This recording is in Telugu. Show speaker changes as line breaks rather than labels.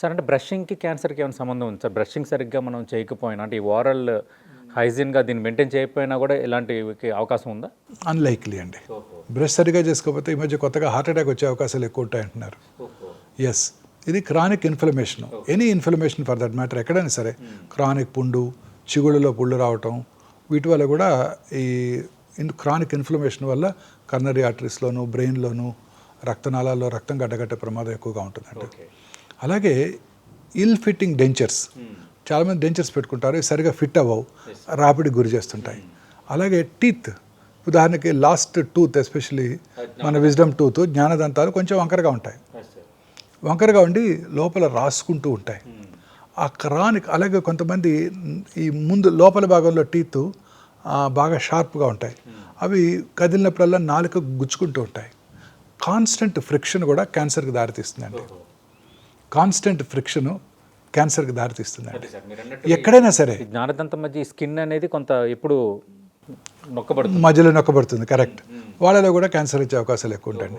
సార్ అంటే బ్రషింగ్కి క్యాన్సర్కి ఏమైనా సంబంధం ఉంది సార్? బ్రషింగ్ సరిగ్గా మనం చేయకపోయినా అంటే ఈ ఓరల్ హైజీన్గా దీన్ని మెయింటైన్ చేయకపోయినా కూడా ఇలాంటికి అవకాశం ఉందా?
అన్లైక్లీ అండి. బ్రష్ సరిగా చేసుకోకపోతే ఈ మధ్య కొత్తగా హార్ట్ అటాక్ వచ్చే అవకాశాలు ఎక్కువ ఉంటాయంటున్నారు. ఎస్ ఇది chronic inflammation any inflammation for that matter ఎక్కడైనా సరే క్రానిక్ పుండు చిగుళ్ళలో పుళ్ళు రావటం వీటి వల్ల కూడా ఈ ఇన్ క్రానిక్ ఇన్ఫ్లమేషన్ వల్ల కర్నరీ ఆర్టరీస్లోను బ్రెయిన్లోను రక్తనాళాల్లో రక్తం గడ్డగట్టే ప్రమాదం ఎక్కువగా ఉంటుందండి. అలాగే ఇల్ ఫిట్టింగ్ డెంచర్స్ చాలామంది డెంచర్స్ పెట్టుకుంటారు సరిగా ఫిట్ అవ్వవు రాపిడి గురి చేస్తుంటాయి. అలాగే టీత్ ఉదాహరణకి లాస్ట్ టూత్ ఎస్పెషలీ మన విజ్డమ్ టూత్ జ్ఞానదంతాలు కొంచెం వంకరగా ఉంటాయి. వంకరగా ఉండి లోపల రాసుకుంటూ ఉంటాయి. ఆ క్రానిక్ అలాగే కొంతమంది ఈ ముందు లోపల భాగంలో టీత్ బాగా షార్ప్గా ఉంటాయి. అవి కదిలినప్పుడల్లా నాలుక గుచ్చుకుంటూ ఉంటాయి. కాన్స్టెంట్ ఫ్రిక్షన్ కూడా క్యాన్సర్కి దారితీస్తుందండి. కాన్స్టెంట్ ఫ్రిక్షన్ క్యాన్సర్కి దారితీస్తుందండి ఎక్కడైనా సరే.
జ్ఞానదంతం మధ్య స్కిన్ అనేది కొంత ఎప్పుడు నొక్కబడుతుంది.
మధ్యలో నొక్కబడుతుంది కరెక్ట్. వాళ్ళలో కూడా క్యాన్సర్ వచ్చే అవకాశాలు ఎక్కువ ఉంటాయండి.